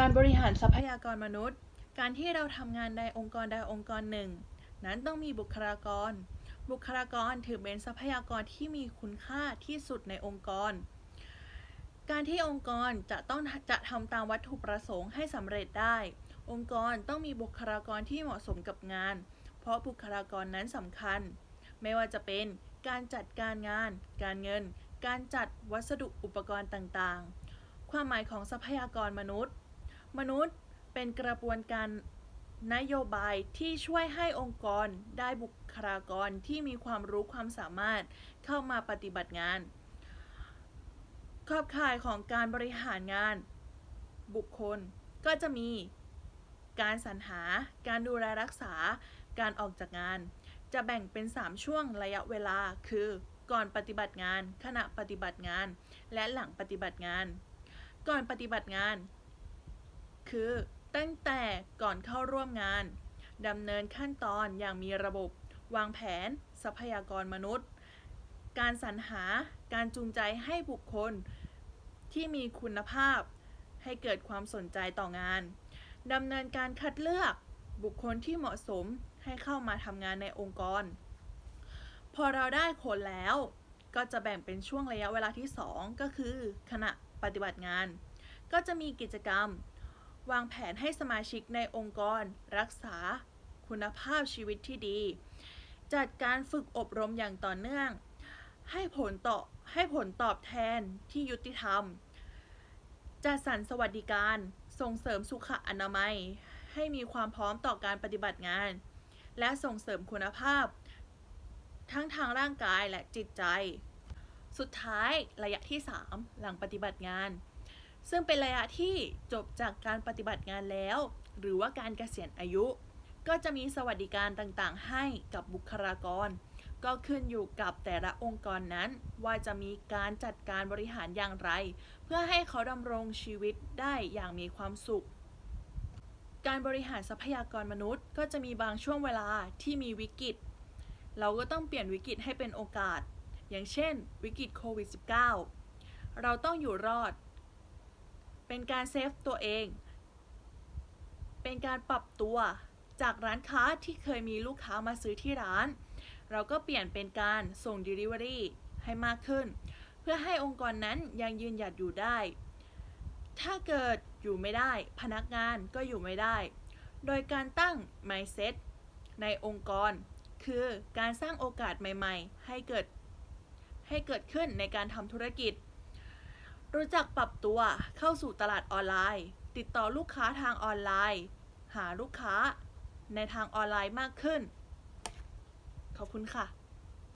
การบริหารทรัพยากรมนุษย์ การที่เราทำงานในองค์กรใดองค์กรหนึ่ง นั้นต้องมีบุคลากร บุคลากรถือเป็นทรัพยากรที่มีคุณค่าที่สุดในองค์กร การที่องค์กรจะต้องจะทำตามวัตถุประสงค์ให้สำเร็จได้ องค์กรต้องมีบุคลากรที่เหมาะสมกับงาน เพราะบุคลากรนั้นสำคัญ ไม่ว่าจะเป็นการจัดการงาน การเงิน การจัดวัสดุอุปกรณ์ต่างๆ ความหมายของทรัพยากรมนุษย์ มนุษย์เป็นกระบวนการนโยบายที่ช่วยให้องค์กรได้บุคลากรที่มีความรู้ความสามารถเข้ามาปฏิบัติงาน ขอบข่ายของการบริหารงาน บุคคลก็จะมีการสรรหา การดูแลรักษา การออกจากงาน จะแบ่งเป็น 3 ช่วงระยะเวลา คือก่อนปฏิบัติงาน ขณะปฏิบัติงาน และหลังปฏิบัติงาน ก่อนปฏิบัติงาน คือ ตั้งแต่ก่อนเข้าร่วมงานดำเนินขั้นตอนอย่างมีระบบ วางแผน ทรัพยากรมนุษย์ การสรรหาการจูงใจให้บุคคลที่มีคุณภาพ ให้เกิดความสนใจต่องานดำเนินการคัดเลือกบุคคลที่เหมาะสมให้เข้ามาทำงานในองค์กร พอเราได้คนแล้วก็จะแบ่งเป็นช่วงระยะเวลาที่ 2 ก็คือขณะปฏิบัติงาน ก็จะมีกิจกรรม วางแผนให้สมาชิกในองค์กร รักษา คุณภาพชีวิตที่ดี จัดการฝึกอบรมอย่างต่อเนื่อง ให้ผลตอบให้ผลตอบแทนที่ยุติธรรม จัดสรรสวัสดิการ ส่งเสริมสุขอนามัย ให้มีความพร้อมต่อการปฏิบัติงาน และส่งเสริมคุณภาพ ทั้งทางร่างกายและจิตใจ สุดท้ายระยะที่ 3 หลังปฏิบัติงาน ซึ่งเป็นระยะที่จบจากการปฏิบัติงานแล้ว หรือว่าการเกษียณอายุ ก็จะมีสวัสดิการต่างๆ ให้กับบุคลากร ก็ขึ้นอยู่กับแต่ละองค์กรนั้น ว่าจะมีการจัดการบริหารอย่างไร เพื่อให้เขาดำรงชีวิตได้อย่างมีความสุข การบริหารทรัพยากรมนุษย์ ก็จะมีบางช่วงเวลาที่มีวิกฤต เราก็ต้องเปลี่ยนวิกฤตให้เป็นโอกาส อย่างเช่น วิกฤตโควิด -19 เราต้องอยู่รอด เป็นการเซฟตัวเอง เป็นการปรับตัวจากร้านค้าที่เคยมีลูกค้ามาซื้อที่ร้าน เราก็เปลี่ยนเป็นการส่ง Delivery ให้มากขึ้น เพื่อให้องค์กรนั้นยังยืนหยัดอยู่ได้ ถ้าเกิดอยู่ไม่ได้ พนักงานก็อยู่ไม่ได้ โดยการตั้ง mindset ในองค์กร คือการสร้างโอกาสใหม่ ๆ ให้เกิดให้เกิดขึ้นในการทำธุรกิจ รู้จักปรับตัวเข้าสู่ตลาดออนไลน์ ติดต่อลูกค้าทางออนไลน์ หาลูกค้าในทางออนไลน์มากขึ้น ขอบคุณค่ะ